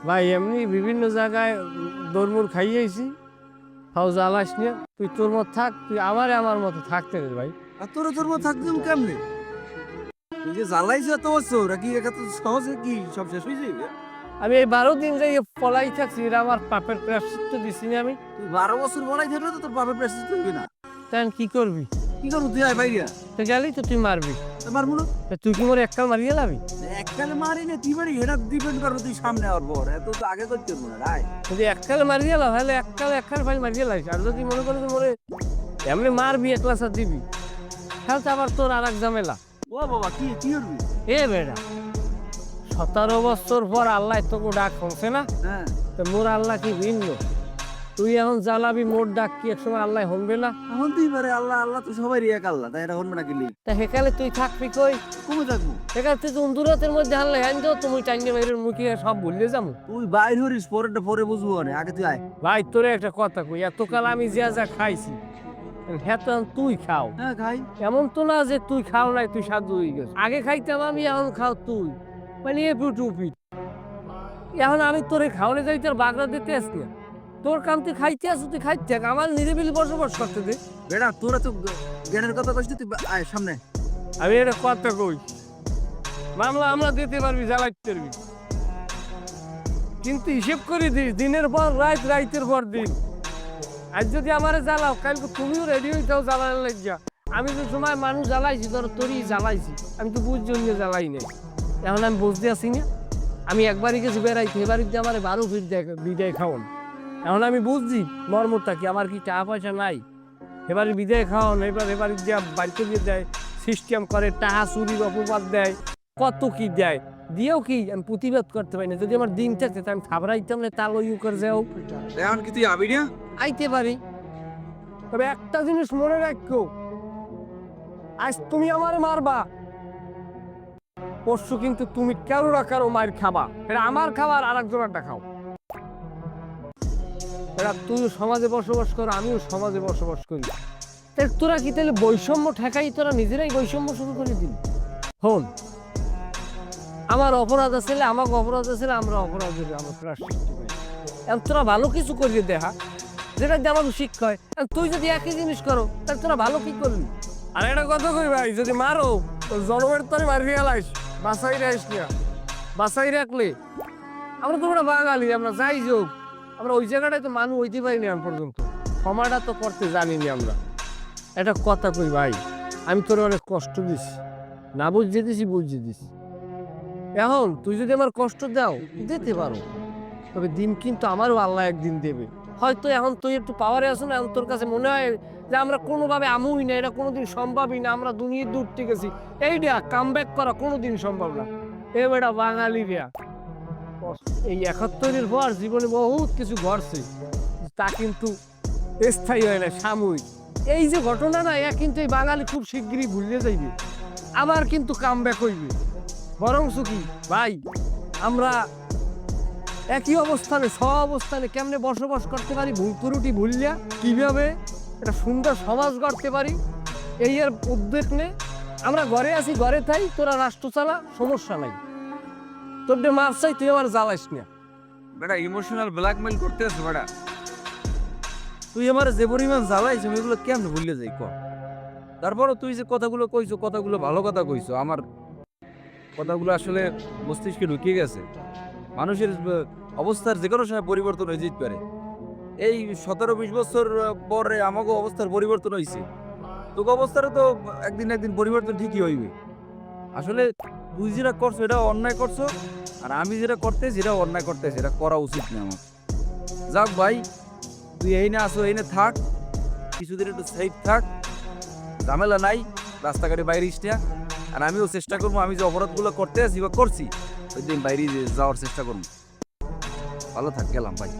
ভাই এমনি বিভিন্ন জায়গায় দরমুর খাইয়েছি। হাও জ্বালাস নিয়ে। তুই তোর মত থাক তুই আমারে আমার মতো থাকতে দে ভাই। আর তোর তোর মধ্যে থাকতে কেমনে? তুই যে জ্বালাইছে এত বছর কি একা তো সহজে কি সব শেষ হয়ে যাবে আমি এই বারো দিন যে পলাই থাকছি এটা আমার পাপের প্রাশ্চিত্য দিছি না আমি। তুই বারো বছর বড়াই থাকলে তো তোর বাপের প্রেসিস করবি না। তাই কি করবি? কি করবি তুই আয় বাইরিয়া তো গেলেই তো তুই মারবি। তুই কি মোর এককাল মারিয়ে লাবি? এককালে মারি না তুই বাড়ি এটা ডিপেন্ড করব তুই সামনে আর পর এত তো আগে করতে পারব না রায়। যদি এককাল মারিয়ে লাভ তাহলে এককাল এককাল ফাইল মারিয়ে লাইস আর যদি মনে করি মোরে এমনি মারবি একলা ক্লাস দিবি তাহলে তো আবার তোর আর এক ঝামেলা। ও বাবা কি কি করবি? এ বেড়া সতেরো বছর পর আল্লাহ তোকে ডাক শুনছে না? হ্যাঁ। তো মোর আল্লাহ কি ভিন্ন? তুই এখন জ্বালাবি মোর ডাক কি এক সময় আল্লাহ শুনবে না? এখন তুই পারে আল্লাহ আল্লাহ তো সবাই রিয়াক আল্লাহ তাই এটা হনবে না কিলি তা হেকালে তুই থাকবি কই? কমে থাকব। সেকালে তুই তন্দুরাতের মধ্যে হারলে হ্যাঁ তো তুমি টাইনে বাইরের মুখে সব ভুললে যাব। তুই বাইর হরিস পরেরটা পরে বুঝব না আগে তুই আয়। ভাই তোরে একটা কথা কই এতকাল আমি যা যা খাইছি হ্যাঁ তুই খাও। হ্যাঁ খাই। এমন তো না যে তুই খাও নাই তুই সাধু হয়ে গেছ। আগে খাইতাম আমি এখন খাও তুই। মানে এ টুপি এখন আমি তোরে খাওয়ালে যাই তোর বাগড়া দিতে আসছি না। তোর কাম তুই খাইতে আসো তুই খাইতে থাক আমার নিরিবিলি বসবাস করতে দে। বেটা তোরা তো জ্ঞানের কথা কইছিস তুই আয় সামনে। আমি এটা কথা কই। মামলা আমরা দিতে পারবি জ্বালাইতে পারবি। কিন্তু হিসেব করে দিস দিনের পর রাত রাইতের পর দিন। আজ যদি আমারে জ্বালাও কালকে তুমিও রেডি হইতাও জ্বালানোর লাগিয়া। আমি তো সময় মানুষ জ্বালাইছি ধর তোরই জ্বালাইছি আমি তো বুঝ জন্য জ্বালাই নাই। এখন আমি বুঝতে আসি না আমি একবারই গেছি বেড়াইতে এবারই আমার বারো ফিট দেখ বিদায় খাওয়ান। এখন আমি বুঝছি মর্মটা কি আমার কি টাকা পয়সা নাই। এবারে বিদায় খাওয়ান এবার এবারে দিয়া বাড়িতে দিয়ে দেয় সিস্টেম করে টাহা চুরির অপবাদ দেয় কত কি দেয়। দিয়েও কি আমি প্রতিবাদ করতে পারি না যদি আমার দিন থাকতে তো আমি খাবরাইতাম না তাল ইউ করে যাও। এখন কি তুই আবি না? আইতে পারি। তবে একটা জিনিস মনে রাখো আজ তুমি আমার মারবা। পরশু কিন্তু তুমি কারও না কারও মায়ের খাবা এটা আমার খাবার আর একজনেরটা খাও এটা তুই সমাজে বসবাস কর আমিও সমাজে বসবাস করি। তোরা কি তাহলে বৈষম্য ঠেকাই তোরা নিজেরাই বৈষম্য শুরু করে দিবি হন। আমার অপরাধ আছে আমাকে অপরাধ আছে আমরা অপরাধ আমার প্রাশ্চিত্য এখন তোরা ভালো কিছু করিয়ে দেখা যেটা দিয়ে আমাদের শিক্ষা হয়। তুই যদি একই জিনিস করো তাহলে তোরা ভালো কি করবি? আর একটা কথা কই ভাই যদি মারো তো জনমের তোরে মারি গেলাইস বাসাই রাইস না বাসাই রাখলে আমরা তোমরা বাঙালি আমরা যাই যোগ। আমরা ওই জায়গাটায় তো মানুষ হইতে পারিনি এখন পর্যন্ত। ক্ষমাটা তো করতে জানিনি আমরা। এটা কথা কই ভাই, আমি তোর অনেক কষ্ট দিছি। না বুঝিয়ে দিছি বুঝিয়ে দিছি। এখন তুই যদি আমার কষ্ট দাও, দিতে পারো। তবে দিন কিন্তু আমারও আল্লাহ একদিন দেবে। হয়তো এখন তুই একটু পাওয়ারে আসো না তোর কাছে মনে হয় যে আমরা কোনোভাবে আমুই না, এটা কোনোদিন সম্ভবই না, আমরা দুনিয়ার দূর থেকে গেছি। এইটা কাম ব্যাক করা কোনোদিন সম্ভব না। এ বেটা বাঙালি রিয়া এই একাত্তরের পর জীবনে বহুত কিছু ঘটছে। তা কিন্তু স্থায়ী হয় না, সাময়িক। এই যে ঘটনা না এ কিন্তু এই বাঙালি খুব শিগগিরই ভুলে যাইবে। আবার কিন্তু কাম ব্যাক হইবে। বরং কি? ভাই, আমরা একই অবস্থানে সব অবস্থানে কেমনে বসবাস করতে পারি? ভুল ত্রুটি ভুলিয়া কীভাবে একটা সুন্দর সমাজ গড়তে পারি? এই এর উদ্বেগ নে। আমরা ঘরে আছি, ঘরে থাই, তোরা রাষ্ট্র চালা, সমস্যা নাই। তোর যে মাছ চাই তুই আমার জ্বালাইস না। বেটা ইমোশনাল ব্ল্যাকমেল করতে আছে বেটা। তুই আমার যে পরিমাণ জ্বালাইছ আমি এগুলো কেমন ভুলে যাই ক? তারপরও তুই যে কথাগুলো কইছো কথাগুলো ভালো কথা কইছো আমার কথাগুলো আসলে মস্তিষ্কে ঢুকিয়ে গেছে। মানুষের অবস্থার যে কোনো সময় পরিবর্তন হয়ে যেতে পারে। এই সতেরো বিশ বছর পরে আমাকে অবস্থার পরিবর্তন হয়েছে তোকে অবস্থারও তো একদিন একদিন পরিবর্তন ঠিকই হইবে। আসলে তুই যেটা করছ এটা অন্যায় করছ, আর আমি যেটা করতেছি সেটা অন্যায় করতেছি, এটা করা উচিত না আমার। যাক ভাই, তুই এই না আসো, এই না থাক, কিছুদিন একটু সেফ থাক, ঝামেলা নাই, রাস্তাঘাটে বাইরে ইস্টিয়া আর আমিও চেষ্টা করব, আমি যে অপরাধগুলো করতে আছি বা করছি, ওই দিন বাইরে যাওয়ার চেষ্টা করব। ভালো থাক, গেলাম ভাই